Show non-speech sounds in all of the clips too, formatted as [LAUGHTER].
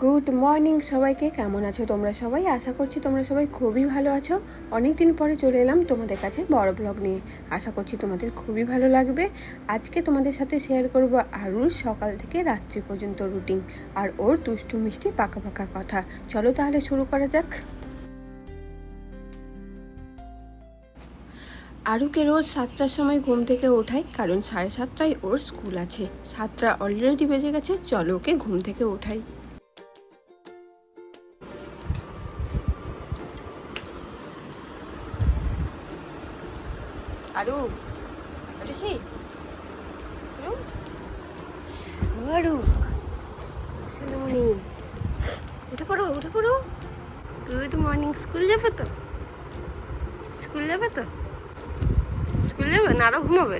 Good morning সবাইকে, কেমন আছো তোমরা সবাই? আশা করছি তোমরা সবাই খুবই ভালো আছো। অনেক দিন পরে চলে এলাম তোমাদের কাছে বড় ব্লগ নিয়ে। আশা করছি তোমাদের খুবই ভালো লাগবে। আজকে তোমাদের সাথে শেয়ার করব আরুর সকাল থেকে রাত্রি পর্যন্ত রুটিন আর ওর দুষ্টু মিষ্টি পাকা পাকা কথা। চলো তাহলে শুরু করা যাক। আরুকে রোজ সাতটার সময় ঘুম থেকে ওঠাই কারণ সাড়ে সাতটায় ওর স্কুল আছে। সাতটা অলরেডি বেজে গেছে, চলো ওকে ঘুম থেকে ওঠাই। আরু আরুষি? আরু? সোনামণি। উঠে পড়ো উঠে পড়ো। গুড মর্নিং স্কুল যাবে তো? স্কুল যাবে তো? স্কুল যাবে? না আরও ঘুমাবে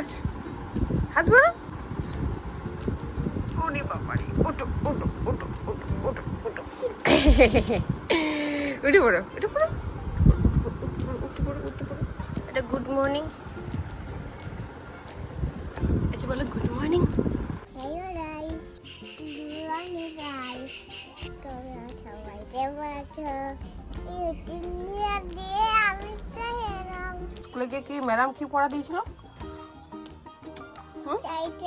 আচ্ছা হাত বাড়ো ওরে বাবারে ওটো ওটো ওটো ওটো ওটো ওটো [LAUGHS] উঠে পড়ো উঠে পড়ো। উঠে পড়ো উঠে পড়ো এটা গুড মর্নিং এসে বলো গুড মর্নিং স্কুলে গিয়ে কি ম্যাডাম কি পড়া দিয়েছিল? তাইতে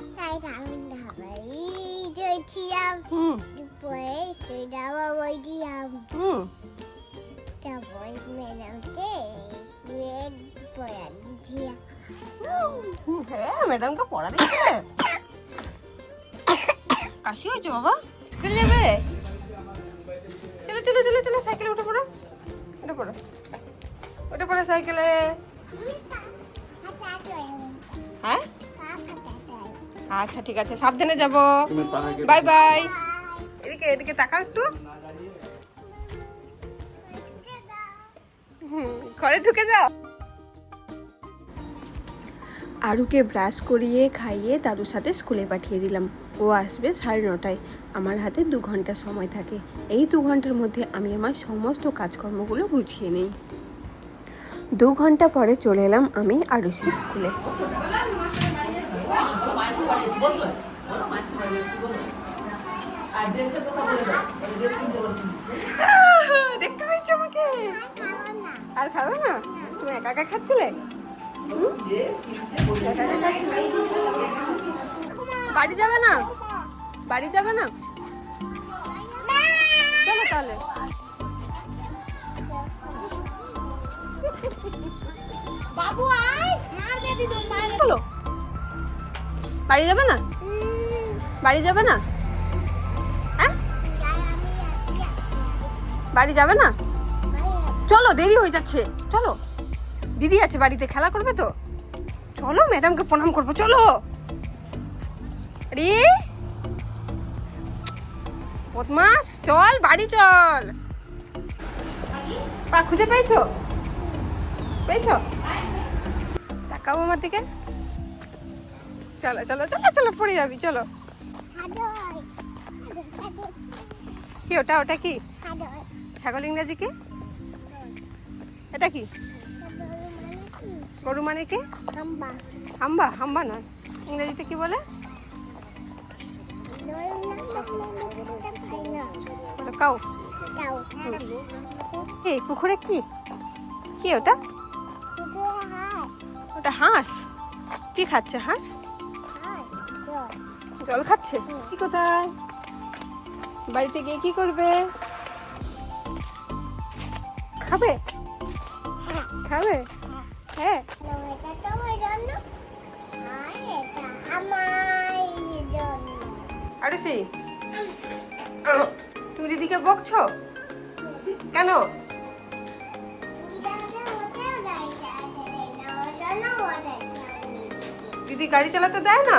হুম তাইতে আমি ধাবাই দিয়েছিলাম হুম দুপুরে সেটা বলছিলাম হুম তারপর শুয়ে পড়া দিয়েছিলাম হ্যাঁ ম্যাডামকে পড়া দিয়েছিলে কাশি হয়েছে বাবা স্কুল যাবে চলো চলো চলো চলো সাইকেলে উঠে পড়ো উঠে পড়ো উঠে পড়ো সাইকেলে হ্যাঁ আচ্ছা ঠিক আছে, সাবধানে যাব। Bye bye. এদিকে এদিকে তাকাও একটু। ঘরে ঢুকে যাও। আরুকে ব্রাশ করিয়ে খাইয়ে দাদুর সাথে স্কুলে পাঠিয়ে দিলাম। ও আসবে সাড়ে নটায়। আমার হাতে দু ঘণ্টা সময় থাকে। এই দু ঘণ্টার মধ্যে আমি আমার সমস্ত কাজকর্মগুলো গুছিয়ে নিই। দু ঘণ্টা পরে চলে এলাম আমি আরুষি স্কুলে। দেখতে পেয়েছ আমাকে? আর খাবে না? তুমি একা একা খাচ্ছিলে? বাড়ি যাবে না? বাড়ি যাবে না? চলো তাহলে। বাবু আয়। মারলে দিদি মারলে চলো। বাড়ি যাবে না? বাড়ি যাবে না? হ্যাঁ? বাড়ি যাবে না? চলো, দেরি হয়ে যাচ্ছে। চলো। দিদি আছে বাড়িতে, খেলা করবে তো? চলো ম্যাডামকে প্রণাম করব, চলো। রে! বদমাস, চল, বাড়ি চল। পা, খুঁজে পেয়েছ? পেয়েছ? তাকাও আমার দিকে। চলো চলো চলো চলো পড়ে যাবি চলো। কি ওটা ওটা কি? ছাগল ইংরাজি কি? এটা কি? গরু মানে কি? হাম্বা হাম্বা নয়। ইংরেজিতে কি বলে? কাউ। এই পুকুরে কি? কি ওটা? ওটা হাঁস? কি খাচ্ছে হাঁস? জল খাচ্ছে? কি কোথায়? বাড়িতে গিয়ে কি করবে? খাবে? খাবে? হ্যাঁ। তুমি দিদিকে বকছো? কেন? দিদি গাড়ি চালাতে দেয় না?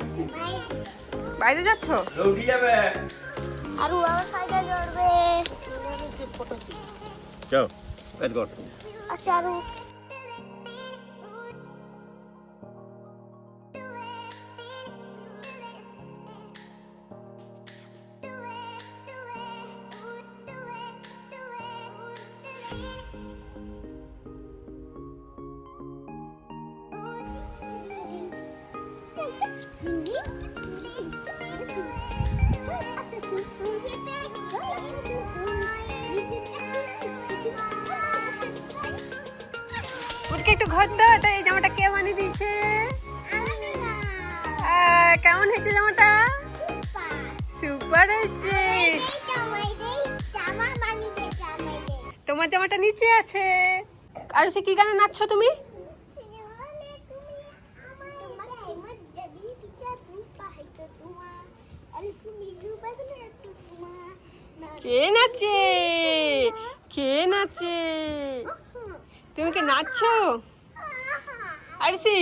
বাইরে যাচ্ছ? লৌটি যাবে। আর ও আমার সাইকেল চড়বে চল পেট কর আচ্ছা আর ও ওকে একটু ঘর দাও তো এই জামাটা কে বানিয়ে দিয়েছে? কেমন হয়েছে জামাটা? সুপার হয়েছে। তোমার জামাটা নিচে আছে। আর সে কি গানে নাচছো তুমি? কে নাচে? কে নাচে? তুমি কি নাচছো? আরসি।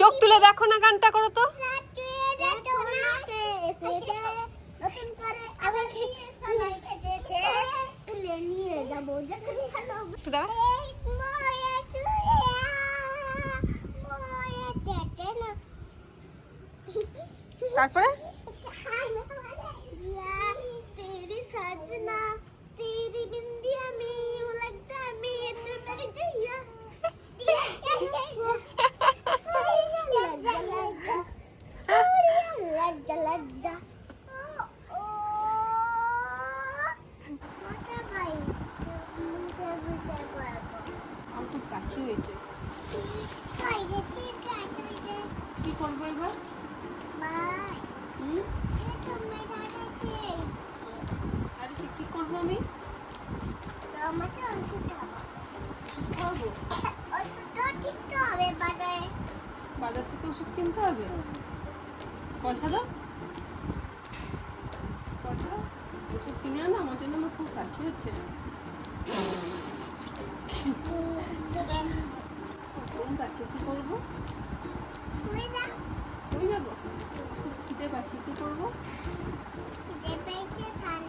চোখ তুলে দেখো না গানটা করো তো। নতুন করে আবার সবাই এসেছে তুলে নিয়ে যাবো যখন ভালো একটু দাঁড়া ময়া চুয়া ময়া দেখে না তারপরে तेरी सजना तेरी बिंदिया में वो लगता है मेरे तर जइया लज्जा लज्जा আমাকে ওষুধ খাব খাব। ওষুধটা কিনতে হবে বাজারে। বাজার থেকে ওষুধ কিনতে হবে? পয়সা দাও। পয়সা ওষুধ কিনে আনো আমার জন্য আমার খুব কাশি হচ্ছে। ঘুম পাচ্ছে কি করব? তুমি যাব? খিদে পাচ্ছি কি করব? খিদে পেয়েছে খাবে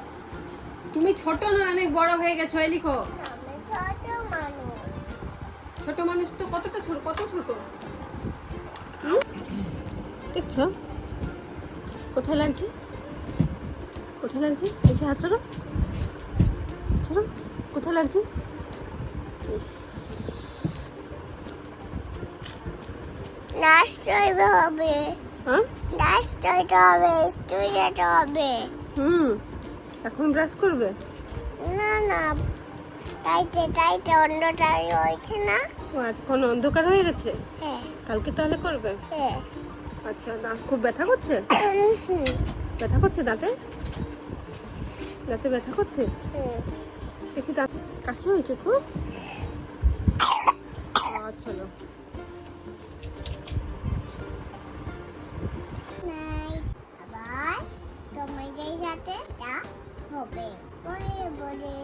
তুমি ছোট না অনেক বড় হয়ে গেছো এই লিখো। ছোট মানুষ। তো কতটা ছোট কত ছোট? দেখছ? কোথায় লাগছে? কোথায় লাগছে? দেখে আচরো আচরো কোথায় লাগছে? ইস। নাচতে হবে হ্যাঁ? হবে স্টুডেন্ট হবে হুম। এখন ব্রাশ করবে? না না। তাইতে তাইতে অন্যটাই হয়েছে না? তো এখন অন্ধকার হয়ে গেছে? হ্যাঁ। কালকে তাহলে করবে? হ্যাঁ। আচ্ছা দাঁত খুব ব্যথা করছে? ব্যথা করছে দাঁতে? দাঁতে ব্যথা করছে? দেখি দাঁত কাশি হয়েছে খুব? আচ্ছা তোমাদের সাথে হবে পরে বলে